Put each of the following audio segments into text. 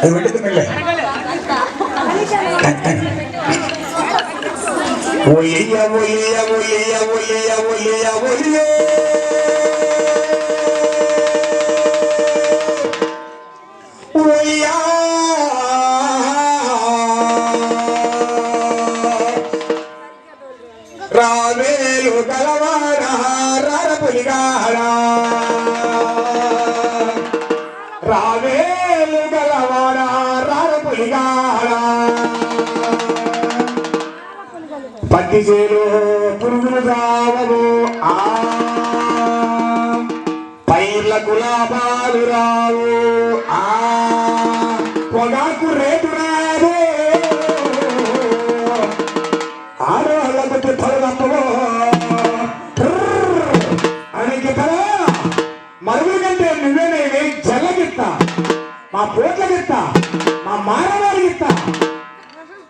అది పెట్టదు మెల్లె ఒలియ ఒలియ ఒలియ ఒలియ ఒలియ రావేలు గలవారా రార పులిగారా రావేలు గలవారా పత్తి చేలు పురుగులు రావము ఆ. పైర్ల గులాబాలు రావు. ఆ. పొగాకు రేటు రాదు. మా పోట్లకిత్త మా మారవారికిత్త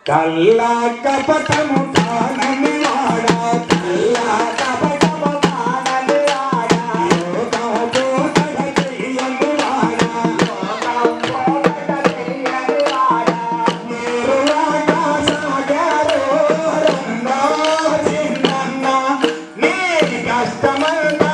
కల్లా కపటము కానమి వాడా కల్లా కపటము కష్టమంతా